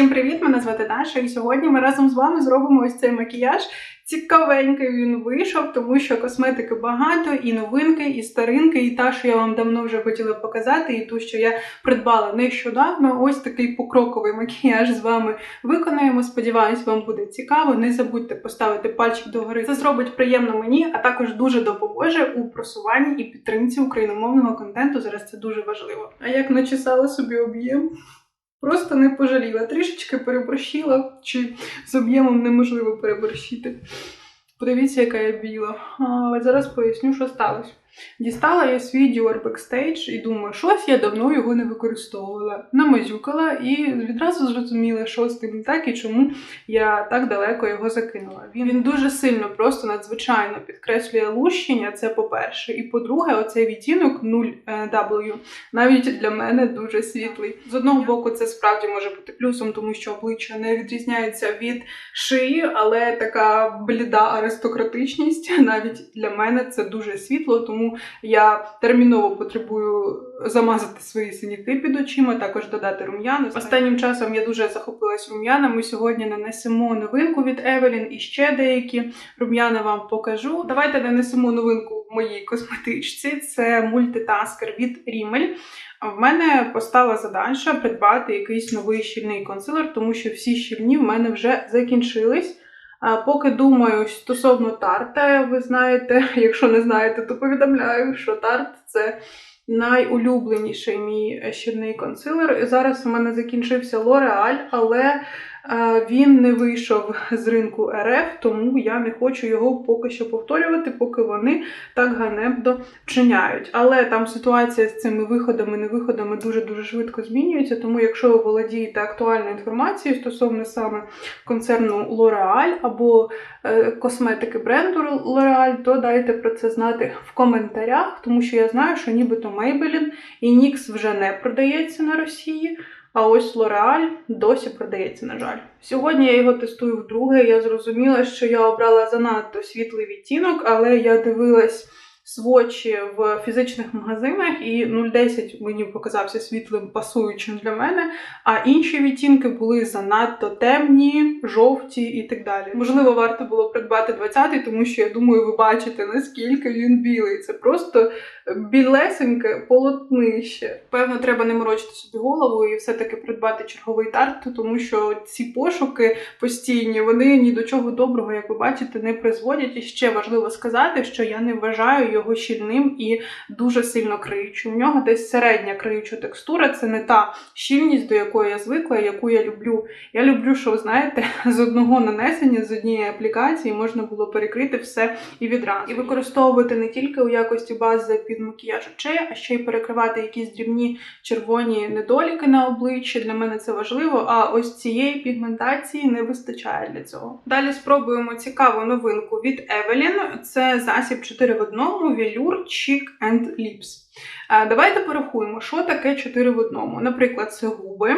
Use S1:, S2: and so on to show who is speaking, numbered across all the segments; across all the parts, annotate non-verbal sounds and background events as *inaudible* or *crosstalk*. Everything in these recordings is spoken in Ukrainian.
S1: Всім привіт! Мене звати Даша, і сьогодні ми разом з вами зробимо ось цей макіяж. Цікавенький він вийшов, тому що косметики багато, і новинки, і старинки, і та, що я вам давно вже хотіла показати, і ту, що я придбала нещодавно. Ось такий покроковий макіяж з вами виконаємо. Сподіваюсь, вам буде цікаво. Не забудьте поставити пальчик догори. Це зробить приємно мені, а також дуже допоможе у просуванні і підтримці україномовного контенту. Зараз це дуже важливо. А як начесала собі об'єм? Просто не пожаліла. Трішечки переборщила, чи з об'ємом неможливо переборщити. Подивіться, яка я біла. А, зараз поясню, що сталося. Дістала я свій Dior Backstage і думаю, щось я давно його не використовувала. Намазюкала і відразу зрозуміла, що з тим так і чому я так далеко його закинула. Він, він дуже сильно, просто надзвичайно підкреслює лущення, це по-перше. І по-друге, оцей відтінок 0W навіть для мене дуже світлий. З одного боку, це справді може бути плюсом, тому що обличчя не відрізняється від шиї, але така бліда аристократичність *laughs* навіть для мене це дуже світло, тому я терміново потребую замазати свої синяки під очима, також додати рум'яни. Останнім часом я дуже захопилась рум'янами. Сьогодні нанесемо новинку від Evelyn і ще деякі рум'яни вам покажу. Давайте нанесемо новинку в моїй косметичці. Це мультитаскер від Rimmel. В мене постала задача придбати якийсь новий щільний консилер, тому що всі щільні в мене вже закінчились. Поки думаю стосовно тарта, ви знаєте, *laughs* якщо не знаєте, то повідомляю, що тарт це найулюбленіший мій щільний консилер. Зараз у мене закінчився Лореаль, але він не вийшов з ринку РФ, тому я не хочу його поки що повторювати, поки вони так ганебно вчиняють. Але там ситуація з цими виходами, невиходами дуже-дуже швидко змінюється. Тому, якщо ви володієте актуальною інформацією стосовно саме концерну L'Oreal або е, косметики бренду L'Oreal, то дайте про це знати в коментарях, тому що я знаю, що нібито Maybelline і NYX вже не продається на Росії. А ось L'Oreal досі продається, на жаль. Сьогодні я його тестую вдруге. Я зрозуміла, що я обрала занадто світлий відтінок, але я дивилась свочі в фізичних магазинах, і 0,10 мені показався світлим пасуючим для мене, а інші відтінки були занадто темні, жовті і так далі. Можливо, варто було придбати 20-й, тому що я думаю, ви бачите, наскільки він білий. Це просто білесеньке полотнище. Певно, треба не морочити собі голову і все-таки придбати черговий тарт, тому що ці пошуки постійні, вони ні до чого доброго, як ви бачите, не призводять. І ще важливо сказати, що я не вважаю його щільним і дуже сильно криючим. У нього десь середня криюча текстура, це не та щільність, до якої я звикла, яку я люблю. Я люблю, що, знаєте, з одного нанесення, з однієї аплікації можна було перекрити все і відразу. І використовувати не тільки у якості бази під макіяж очей, а ще й перекривати якісь дрібні червоні недоліки на обличчі. Для мене це важливо. А ось цієї пігментації не вистачає для цього. Далі спробуємо цікаву новинку від Evelyn. Це засіб 4 в 1 Velour Cheek and Lips. Давайте порахуємо, що таке 4 в 1. Наприклад, це губи.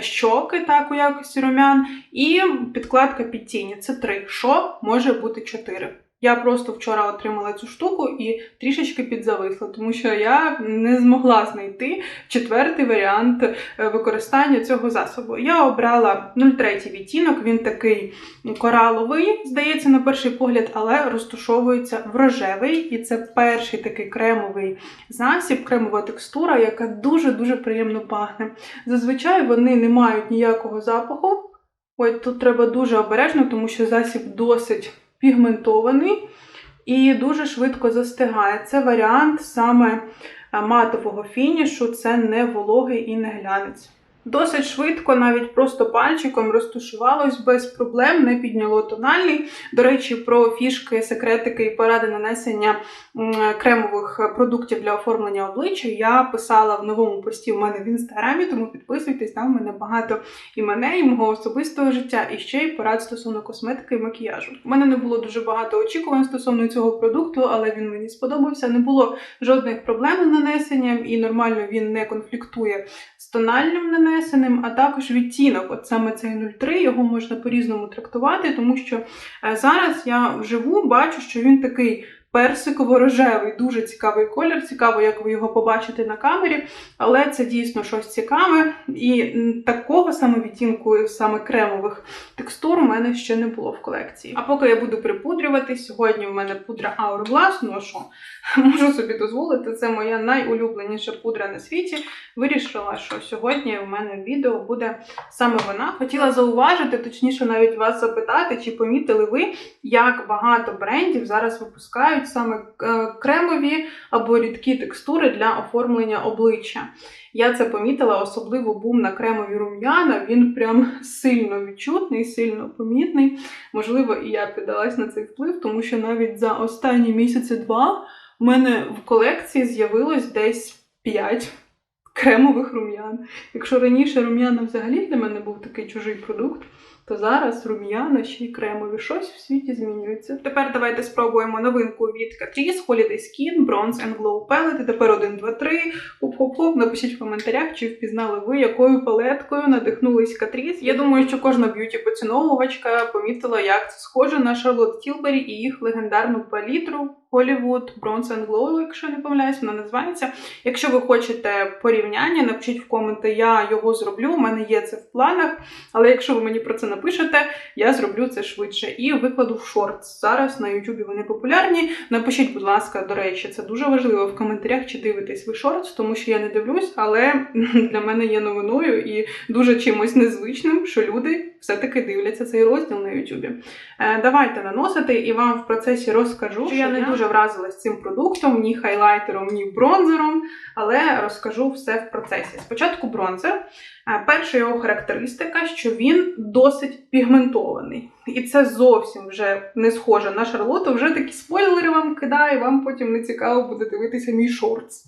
S1: Щоки, так, у якості румян, і підкладка під тіні. Це три. Що може бути чотири? Я просто вчора отримала цю штуку і трішечки підзависла, тому що я не змогла знайти четвертий варіант е, використання цього засобу. Я обрала 0,3 відтінок, він такий кораловий, здається, на перший погляд, але розтушовується в рожевий. І це перший такий кремовий засіб, кремова текстура, яка дуже-дуже приємно пахне. Зазвичай вони не мають ніякого запаху. Ой, тут треба дуже обережно, тому що засіб досить пігментований і дуже швидко застигає. Це варіант саме матового фінішу, це не вологий і не глянець. Досить швидко, навіть просто пальчиком розтушувалось без проблем, не підняло тональний. До речі, про фішки, секретики і поради нанесення кремових продуктів для оформлення обличчя я писала в новому пості у мене в інстаграмі, тому підписуйтесь, там у мене багато і мене, і мого особистого життя, і ще й порад стосовно косметики і макіяжу. У мене не було дуже багато очікувань стосовно цього продукту, але він мені сподобався. Не було жодних проблем з нанесенням, і нормально він не конфліктує з тональним нанесенням нанесеним, а також відтінок. От саме цей 03, його можна по-різному трактувати, тому що е, зараз я вживу бачу, що він такий персиково-рожевий, дуже цікавий колір. Цікаво, як ви його побачите на камері, але це дійсно щось цікаве. І такого саме відтінку, саме кремових текстур, у мене ще не було в колекції. А поки я буду припудрювати, сьогодні в мене пудра Hourglass, ну а що, *laughs* можу собі дозволити, це моя найулюбленіша пудра на світі. Вирішила, що сьогодні в мене відео буде саме вона. Хотіла зауважити, точніше, навіть вас запитати, чи помітили ви, як багато брендів зараз випускають саме е, кремові або рідкі текстури для оформлення обличчя. Я це помітила, особливо бум на кремові рум'яна. Він прям сильно відчутний, сильно помітний. Можливо, і я піддалась на цей вплив, тому що навіть за останні місяці два у мене в колекції з'явилось десь 5 кремових рум'ян. Якщо раніше рум'яна взагалі для мене був такий чужий продукт, то зараз рум'яна ще й кремові. Щось в світі змінюється. Тепер давайте спробуємо новинку від Catrice Holiday Skin Bronze and Glow Palette. Тепер 1, 2, 3. Хоп-хоп-хоп. Напишіть в коментарях, чи впізнали ви, якою палеткою надихнулись Catrice. Я думаю, що кожна б'юті-поціновувачка помітила, як це схоже на Charlotte Tilbury і їх легендарну палітру Hollywood Bronze and Glow, якщо не помиляюсь, вона називається. Якщо ви хочете порівняння, напишіть в коменти, я його зроблю. У мене є це в планах. Але якщо ви мені про це напишете, я зроблю це швидше і викладу в шортс. Зараз на Ютубі вони популярні. Напишіть, будь ласка, до речі, це дуже важливо в коментарях, чи дивитесь ви шортс, тому що я не дивлюсь, але *laughs* для мене є новиною і дуже чимось незвичним, що люди все-таки дивляться цей розділ на Ютубі. Е, давайте наносити і вам в процесі розкажу, що я не дуже вразилась цим продуктом, ні хайлайтером, ні бронзером, але розкажу все в процесі. Спочатку бронзер. Е, Перша його характеристика, що він досить пігментований. І це зовсім вже не схоже на шарлоту. Вже такі спойлери вам кидаю, вам потім не цікаво буде дивитися мій шортс.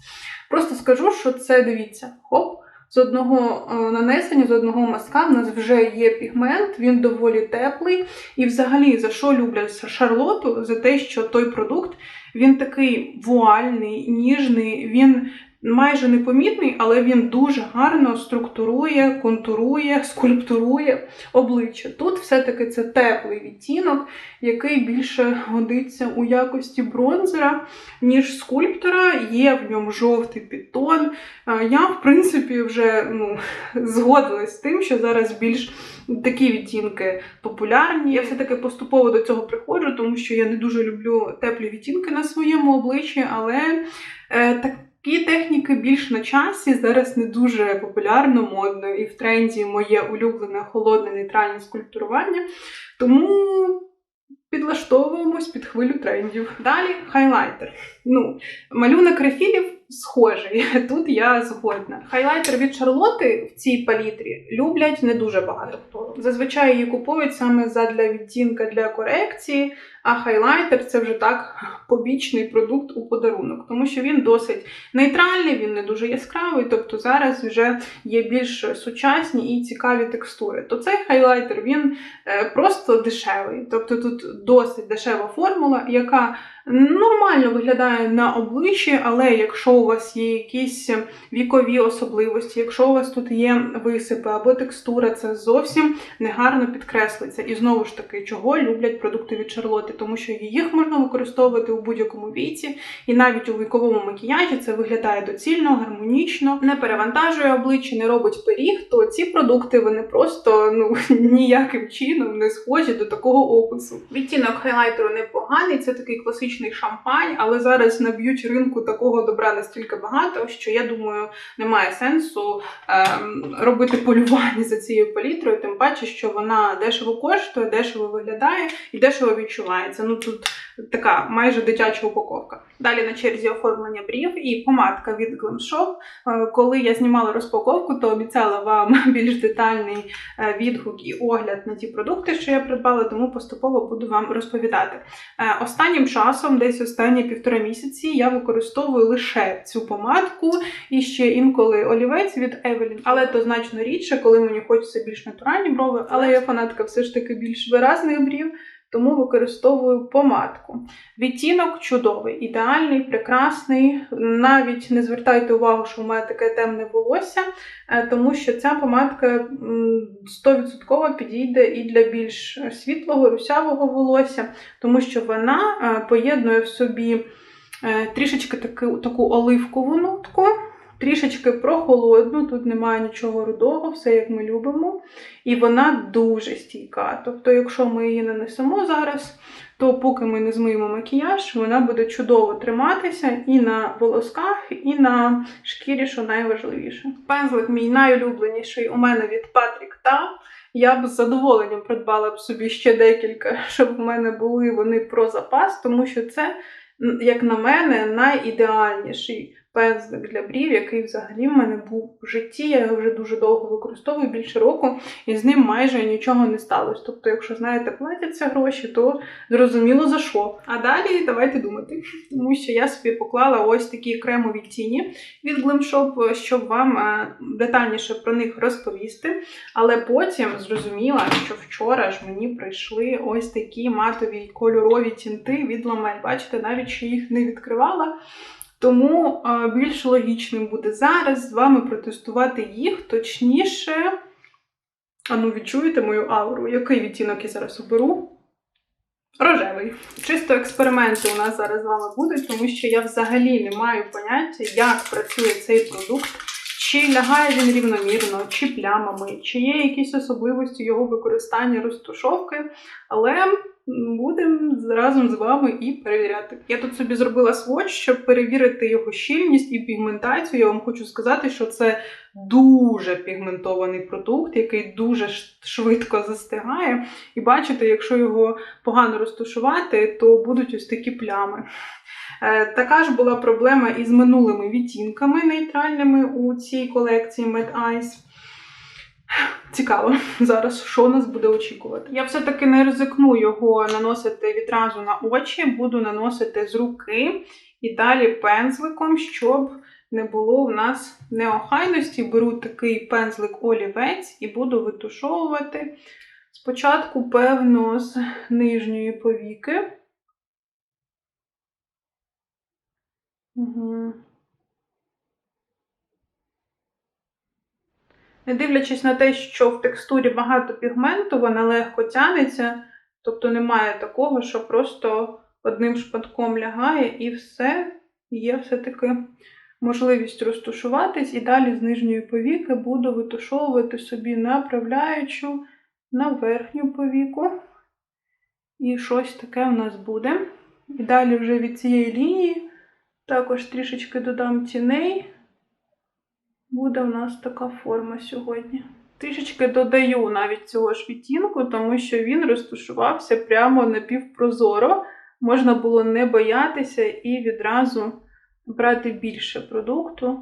S1: Просто скажу, що це дивіться, хоп. З одного е, нанесення, з одного мазка в нас вже є пігмент, він доволі теплий. І взагалі за що люблять шарлоту? За те, що той продукт він такий вуальний, ніжний, він майже непомітний, але він дуже гарно структурує, контурує, скульптурує обличчя. Тут все-таки це теплий відтінок, який більше годиться у якості бронзера, ніж скульптора. Є в ньому жовтий підтон. Е, Я, в принципі, вже ну, згодилась з тим, що зараз більш такі відтінки популярні. Я все-таки поступово до цього приходжу, тому що я не дуже люблю теплі відтінки на своєму обличчі, але е, так. Такі техніки більш на часі, зараз не дуже популярно, модно і в тренді моє улюблене холодне нейтральне скульптурування. Тому підлаштовуємось під хвилю трендів. Далі хайлайтер. Ну, малюнок рефілів схожий. *laughs* Тут я згодна. Хайлайтер від Шарлоти в цій палітрі люблять не дуже багато хто. Зазвичай її купують саме задля відтінка для корекції, а хайлайтер це вже так *laughs* побічний продукт у подарунок, тому що він досить нейтральний, він не дуже яскравий. Тобто зараз вже є більш сучасні і цікаві текстури. То цей хайлайтер він е, просто дешевий. Тобто тут досить дешева формула, яка нормально виглядає на обличчі, але якщо у вас є якісь вікові особливості, якщо у вас тут є висипи або текстура, це зовсім негарно підкреслиться. І знову ж таки, чого люблять продукти від Шарлоти, тому що їх можна використовувати у будь-якому віці, і навіть у віковому макіяжі це виглядає доцільно, гармонічно, не перевантажує обличчя, не робить пиріг, то ці продукти вони просто ну *laughs* ніяким чином не схожі до такого опису. Відтінок хайлайтеру непоганий, це такий класичний шампань, але зараз на б'юті ринку такого добра настільки багато, що я думаю, немає сенсу ем, робити полювання за цією палітрою, тим паче, що вона дешево коштує, дешево виглядає і дешево відчувається. Ну тут така майже дитяча упаковка. Далі на черзі оформлення брів і помадка від Glam Shop. Е, Коли я знімала розпаковку, то обіцяла вам *laughs* більш детальний е, відгук і огляд на ті продукти, що я придбала, тому поступово буду вам розповідати. Е, Останнім часом, десь останні півтора місяці, я використовую лише цю помадку і ще інколи олівець від Evelyn. Але то значно рідше, коли мені хочеться більш натуральні брови. Але я фанатка все ж таки більш виразних брів. тому використовую помадку. Відтінок чудовий, ідеальний, прекрасний. Навіть не звертайте увагу, що в мене таке темне волосся, е, тому що ця помадка 100% підійде і для більш світлого, русявого волосся, тому що вона е, поєднує в собі трішечки таку, таку оливкову нотку. Трішечки прохолодну, тут немає нічого рудого, все як ми любимо. І вона дуже стійка. Тобто, якщо ми її нанесемо зараз, то поки ми не змиємо макіяж, вона буде чудово триматися і на волосках, і на шкірі, що найважливіше. Пензлик мій найулюбленіший у мене від Patrick Ta. Я б з задоволенням придбала б собі ще декілька, *laughs* щоб в мене були вони про запас, тому що це, як на мене, найідеальніший пензлик для брів, який взагалі в мене був в житті. Я його вже дуже довго використовую, більше року, і з ним майже нічого не сталося. Тобто, якщо знаєте, платяться гроші, то зрозуміло за що. А далі давайте думати, тому що я собі поклала ось такі кремові тіні від Glam Shop, щоб вам е, детальніше про них розповісти. Але потім зрозуміла, що вчора ж мені прийшли ось такі матові кольорові тінти від Ламель. Бачите, навіть ще їх не відкривала. Тому більш логічним буде зараз з вами протестувати їх, точніше. А ну, відчуєте мою ауру? Який відтінок я зараз оберу? Рожевий. Чисто експерименти у нас зараз з вами будуть, тому що я взагалі не маю поняття, як працює цей продукт, чи лягає він рівномірно, чи плямами, чи є якісь особливості його використання розтушовки. Але будемо разом з вами і перевіряти. Я тут собі зробила сводч, щоб перевірити його щільність і пігментацію. Я вам хочу сказати, що це дуже пігментований продукт, який дуже швидко застигає. І бачите, якщо його погано розтушувати, то будуть ось такі плями. Е, Така ж була проблема із минулими відтінками нейтральними у цій колекції Mad Eyes. Цікаво *laughs* зараз, що нас буде очікувати. Я все-таки не ризикну його наносити відразу на очі, буду наносити з руки і далі пензликом, щоб не було в нас неохайності. Беру такий пензлик олівець і буду витушовувати спочатку, певно, з нижньої повіки. Угу. Не дивлячись на те, що в текстурі багато пігменту, вона легко тянеться, тобто немає такого, що просто одним шпатком лягає і все, є все-таки можливість розтушуватись, і далі з нижньої повіки буду витушовувати собі направляючу на верхню повіку. І щось таке у нас буде. І далі вже від цієї лінії також трішечки додам тіней. Буде у нас така форма сьогодні. Трішечки додаю навіть цього ж відтінку, тому що він розташувався прямо напівпрозоро. Можна було не боятися і відразу брати більше продукту,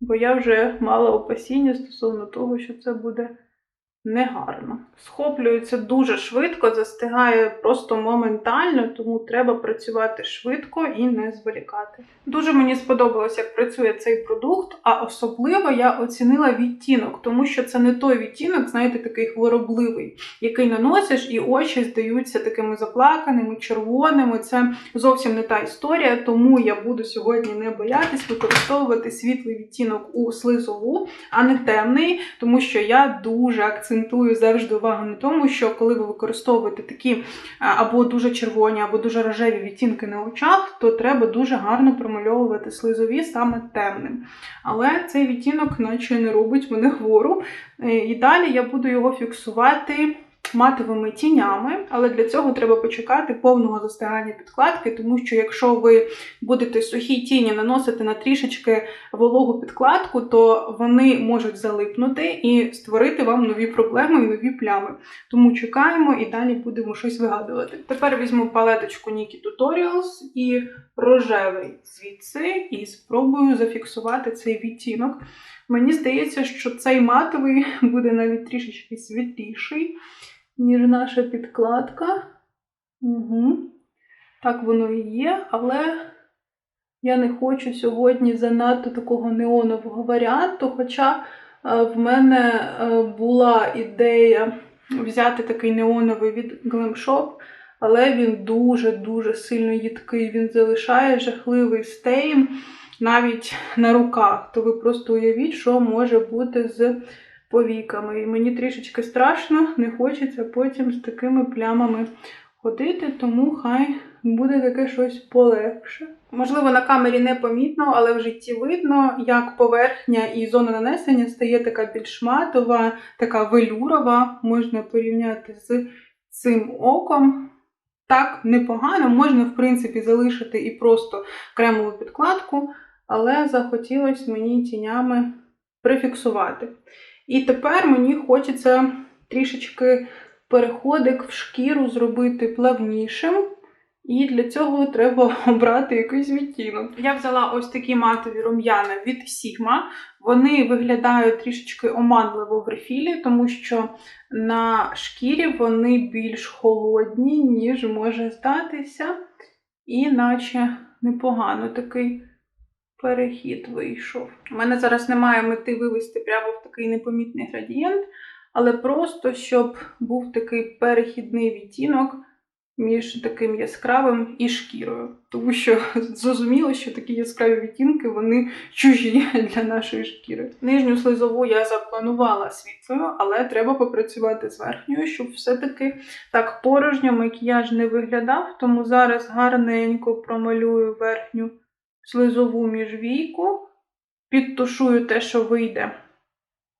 S1: бо я вже мала опасіння стосовно того, що це буде негарно. Схоплюється дуже швидко, застигає просто моментально, тому треба працювати швидко і не зволікати. Дуже мені сподобалось, як працює цей продукт, а особливо я оцінила відтінок, тому що це не той відтінок, знаєте, такий хворобливий, який наносиш, і очі здаються такими заплаканими, червоними. Це зовсім не та історія, тому я буду сьогодні не боятись використовувати світлий відтінок у слизову, а не темний, тому що я дуже акцентую завжди увагу на тому, що коли ви використовуєте такі або дуже червоні, або дуже рожеві відтінки на очах, то треба дуже гарно промальовувати слизові саме темним. Але цей відтінок наче не робить мене хвору. Е, І далі я буду його фіксувати матовими тінями, але для цього треба почекати повного застигання підкладки, тому що якщо ви будете сухі тіні наносити на трішечки вологу підкладку, то вони можуть залипнути і створити вам нові проблеми і нові плями. Тому чекаємо і далі будемо щось вигадувати. Тепер візьму палеточку Nikki Tutorials і рожевий звідси, і спробую зафіксувати цей відтінок. Мені здається, що цей матовий *laughs* буде навіть трішечки світліший, ніж наша підкладка. Угу. Так воно і є, але я не хочу сьогодні занадто такого неонового варіанту. Хоча е, в мене е, була ідея взяти такий неоновий від Glam Shop, але він дуже-дуже сильно їдкий. Він залишає жахливий стейн навіть на руках. То ви просто уявіть, що може бути з повіками. І мені трішечки страшно, не хочеться потім з такими плямами ходити, тому хай буде таке щось полегше. Можливо, на камері не помітно, але в житті видно, як поверхня і зона нанесення стає така більш матова, така велюрова, можна порівняти з цим оком. Так, непогано, можна, в принципі, залишити і просто кремову підкладку, але захотілося мені тінями прифіксувати. І тепер мені хочеться трішечки переходик в шкіру зробити плавнішим. І для цього треба *laughs* обрати якийсь відтінок. Я взяла ось такі матові рум'яна від Sigma. Вони виглядають трішечки оманливо в рефілі, тому що на шкірі вони більш холодні, ніж може здатися. І наче непогано такий перехід вийшов. У мене зараз немає мети вивести прямо в такий непомітний градієнт, але просто щоб був такий перехідний відтінок між таким яскравим і шкірою. Тому що зрозуміло, що такі яскраві відтінки вони чужі для нашої шкіри. Нижню слизову я запланувала світлою, але треба попрацювати з верхньою, щоб все-таки так порожньо макіяж не виглядав. Тому зараз гарненько промалюю верхню слизову міжвійку, підтушую те, що вийде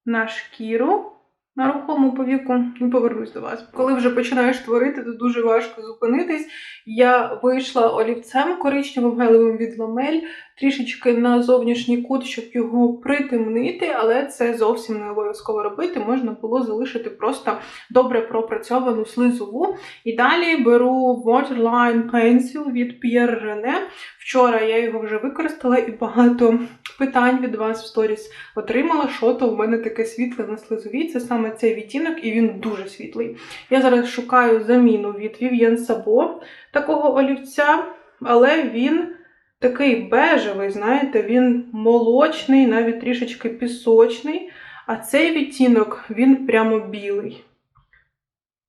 S1: на шкіру на рухому повіку і повернусь до вас. Коли вже починаєш творити, то дуже важко зупинитись. Я вийшла олівцем коричневим гелевим від ламель, трішечки на зовнішній кут, щоб його притемнити, але це зовсім не обов'язково робити. Можна було залишити просто добре пропрацьовану слизову. І далі беру Waterline Pencil від Pierre Rene. Вчора я його вже використала і багато питань від вас в сторіс отримала, що то в мене таке світле на слизовій. Це саме цей відтінок, і він дуже світлий. Я зараз шукаю заміну від Vivienne Sabo такого олівця, але він такий бежевий, знаєте, він молочний, навіть трішечки пісочний. А цей відтінок він прямо білий.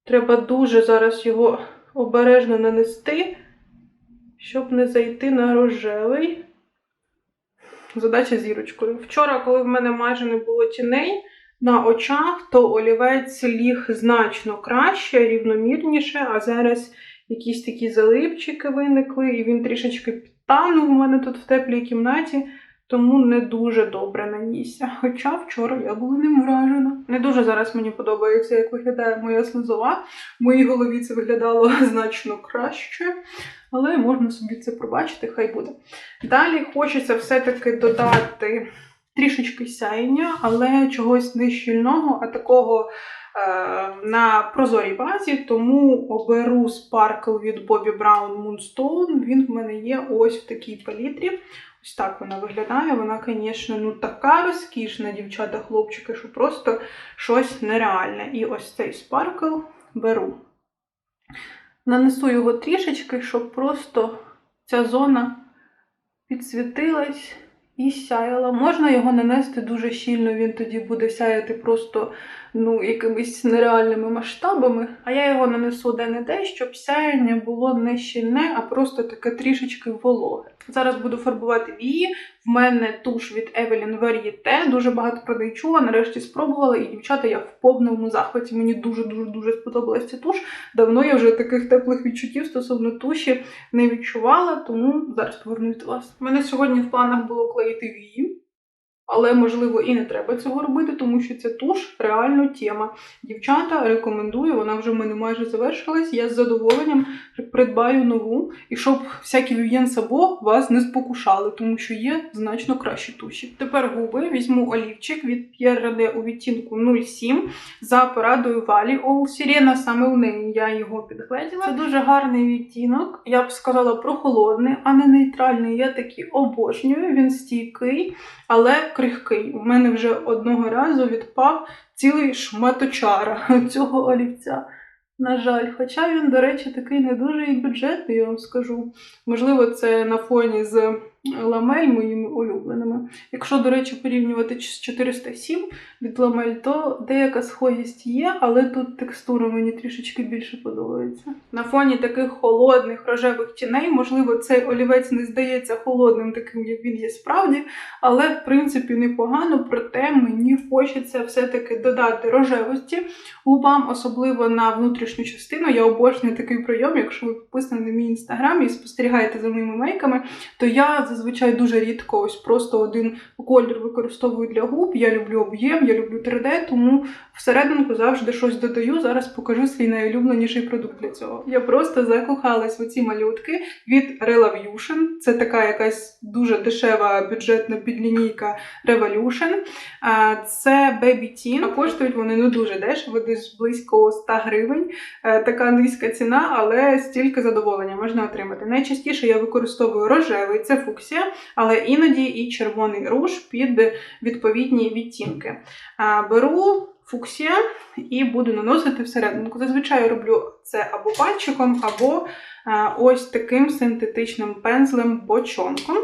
S1: Треба дуже зараз його обережно нанести, щоб не зайти на рожевий. Задача зірочкою. Вчора, коли в мене майже не було тіней на очах, то олівець ліг значно краще, рівномірніше, а зараз якісь такі залипчики виникли, і він трішечки підтанув у мене тут в теплій кімнаті, тому не дуже добре нанісся. Хоча вчора я була ним вражена. Не дуже зараз мені подобається, як виглядає моя слизова. В моїй голові це виглядало *laughs* значно краще, але можна собі це пробачити, хай буде. Далі хочеться все-таки додати трішечки сяєння, але чогось не щільного, а такого е, на прозорій базі, тому оберу Sparkle від Bobbi Brown Moonstone. Він в мене є ось в такій палітрі. Ось так вона виглядає. Вона, звісно, ну така розкішна, дівчата-хлопчики, що просто щось нереальне. І ось цей Sparkle беру. Нанесу його трішечки, щоб просто ця зона підсвітилась і сяяла. Можна його нанести дуже щільно, він тоді буде сяяти просто ну, якимись нереальними масштабами. А я його нанесу де-не-де, щоб сяяння було не щільне, а просто таке трішечки вологе. Зараз буду фарбувати вії. В мене туш від Evelyn Varieté. Дуже багато про неї чула, нарешті спробувала, і дівчата, я в повному захваті. Мені дуже-дуже дуже сподобалася ця туш. Давно я вже таких теплих відчуттів стосовно туші не відчувала, тому зараз повернусь до вас. У мене сьогодні в планах було клеїти вії. Але, можливо, і не треба цього робити, тому що ця туш реально тема. Дівчата рекомендую, вона вже в мене майже завершилась. Я з задоволенням придбаю нову, і щоб всякі Vivienne Sabo вас не спокушали, тому що є значно кращі туші. Тепер губи візьму олівчик від Pierre Rene у відтінку 07 за порадою Валі All Sirena, саме в неї я його підгледіла. Це дуже гарний відтінок, я б сказала прохолодний, а не нейтральний. Я такий обожнюю, він стійкий, але крихкий. У мене вже одного разу відпав цілий шматочара *laughs* цього олівця. На жаль, хоча він, до речі, такий не дуже і бюджетний, я вам скажу. Можливо, це на фоні з ламель моїми улюбленими. Якщо, до речі, порівнювати з 407 від ламель, то деяка схожість є, але тут текстура мені трішечки більше подобається. На фоні таких холодних рожевих тіней, можливо, цей олівець не здається холодним, таким як він є справді, але в принципі непогано, проте мені хочеться все-таки додати рожевості губам, особливо на внутрішню частину. Я обожнюю такий прийом. Якщо ви підписані на мій інстаграм і спостерігаєте за моїми мейками, то я зазвичай дуже рідко ось просто один колір використовую для губ. Я люблю об'єм, я люблю 3D, тому всерединку завжди щось додаю. Зараз покажу свій найулюбленіший продукт для цього. Я просто закохалась в оці малютки від Revolution. Це така якась дуже дешева бюджетна підлінійка Revolution. Це Baby Teen. Коштують вони не дуже дешево, десь близько 100 гривень. Е, Така низька ціна, але стільки задоволення можна отримати. Найчастіше я використовую рожевий, це фуксія, але іноді і червоний руж під відповідні відтінки. Беру фуксія і буду наносити всерединку. Зазвичай роблю це або пальчиком, або ось таким синтетичним пензлем бочонком.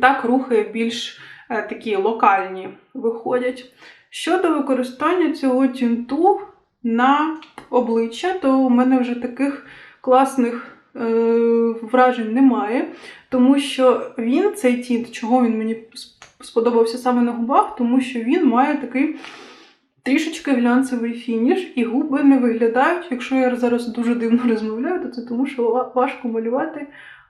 S1: Так рухи більш е, такі локальні виходять. Щодо використання цього тінту на обличчя, то у мене вже таких класних вражень немає, тому що він, цей тінт, чого він мені сподобався саме на губах, тому що він має такий трішечки глянцевий фініш, і губи не виглядають. Якщо я зараз дуже дивно розмовляю, то це тому, що важко малювати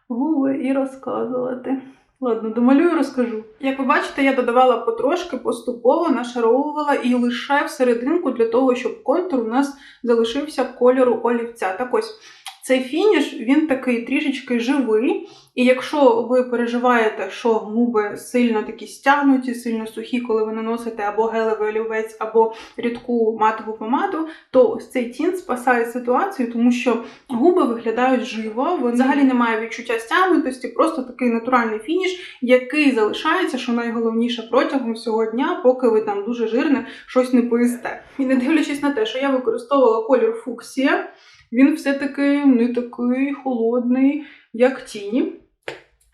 S1: губи і розказувати. Ладно, домалюю, розкажу. Як ви бачите, я додавала потрошки, поступово нашаровувала і лише всерединку для того, щоб контур у нас залишився кольору олівця. Так ось цей фініш він такий трішечки живий. І якщо ви переживаєте, що губи сильно такі стягнуті, сильно сухі, коли ви наносите або гелевий олівець, або рідку матову помаду, то ось цей тін спасає ситуацію, тому що губи виглядають живо, вони взагалі немає відчуття стягнутості, просто такий натуральний фініш, який залишається, що найголовніше протягом всього дня, поки ви там дуже жирне щось не поїсте. І не дивлячись на те, що я використовувала колір фуксія, він все-таки не такий холодний, як тіні.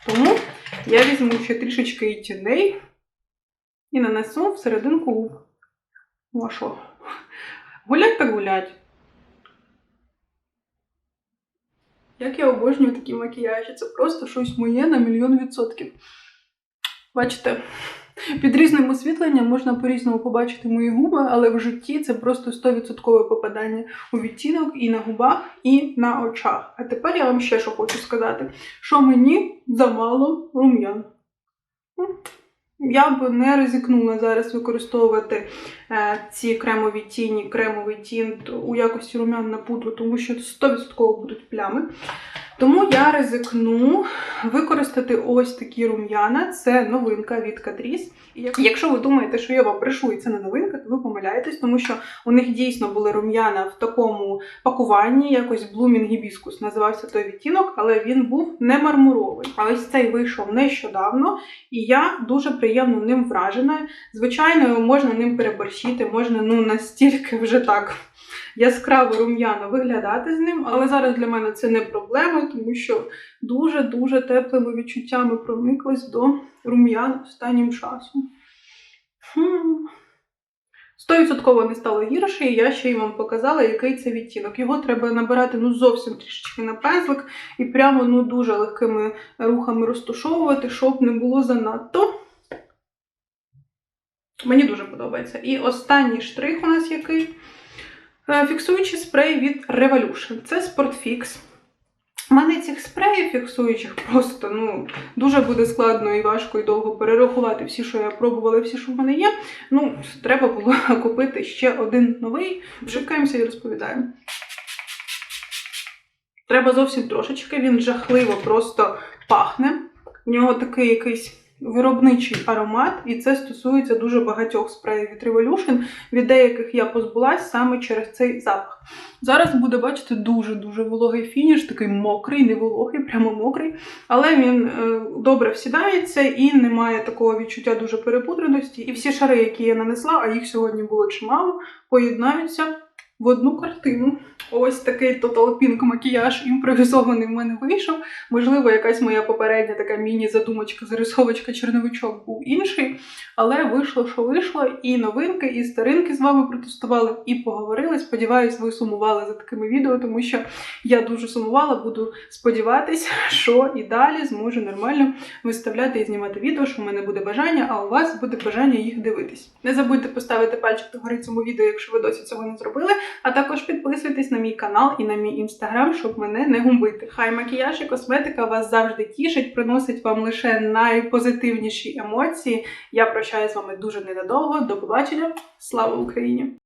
S1: Тому я візьму ще трішечки і тіней і нанесу всерединку губ. Ну а що? Гулять так гулять. Як я обожнюю такі макіяжі, це просто щось моє на мільйон відсотків. Бачите, під різним освітленням можна по-різному побачити мої губи, але в житті це просто 100% попадання у відтінок і на губах, і на очах. А тепер я вам ще що хочу сказати, що мені замало рум'ян. Я б не ризикнула зараз використовувати е, ці кремові тіні, кремовий тінт у якості рум'ян на пудру, тому що 100% будуть плями. Тому я ризикну використати ось такі рум'яна. Це новинка від Catrice. І Якщо ви думаєте, що я вам брешу і це не новинка, то ви помиляєтесь, тому що у них дійсно були рум'яна в такому пакуванні, якось Blooming Hibiscus називався той відтінок, але він був не мармуровий. А ось цей вийшов нещодавно, і я дуже приємно ним вражена. Звичайно, можна ним переборщити, можна ну настільки вже так яскраво рум'яно виглядати з ним, але зараз для мене це не проблема, тому що дуже-дуже теплими відчуттями прониклась до рум'ян останнім часом. Хм. 100% не стало гірше, і я ще й вам показала, який це відтінок. Його треба набирати ну зовсім трішечки на пензлик і прямо ну дуже легкими рухами розтушовувати, щоб не було занадто. Мені дуже подобається. І останній штрих у нас який? Е, Фіксуючий спрей від Revolution. Це Sportfix. У мене цих спреїв фіксуючих просто ну, дуже буде складно і важко і довго перерахувати всі, що я пробувала, всі, що в мене є. Ну, треба було *laughs* купити ще один новий. Пшикаємося і розповідаємо. Треба зовсім трошечки, він жахливо просто пахне. У нього такий якийсь виробничий аромат, і це стосується дуже багатьох спреїв від Revolution. Від деяких я позбулась саме через цей запах. Зараз буде, бачите, дуже-дуже вологий фініш, такий мокрий, не вологий, прямо мокрий. Але він е, добре всідається і немає такого відчуття дуже перепудреності. І всі шари, які я нанесла, а їх сьогодні було чимало, поєднаються в одну картину. Ось такий Pink макіяж імпровізований в мене вийшов. Можливо, якась моя попередня така міні-задумочка, зарисовочка, черновичок був інший. Але вийшло, що вийшло, і новинки, і старинки з вами протестували, і поговорили. Сподіваюсь, ви сумували за такими відео, тому що я дуже сумувала. Буду сподіватись, що і далі зможу нормально виставляти і знімати відео, що в мене буде бажання, а у вас буде бажання їх дивитись. Не забудьте поставити пальчик догори цьому відео, якщо ви досі цього не зробили. А також підписуйтесь на мій канал і на мій інстаграм, щоб мене не губити. Хай макіяж і косметика вас завжди тішить, приносить вам лише найпозитивніші емоції. Я прощаюсь з вами дуже ненадовго. До побачення. Слава Україні!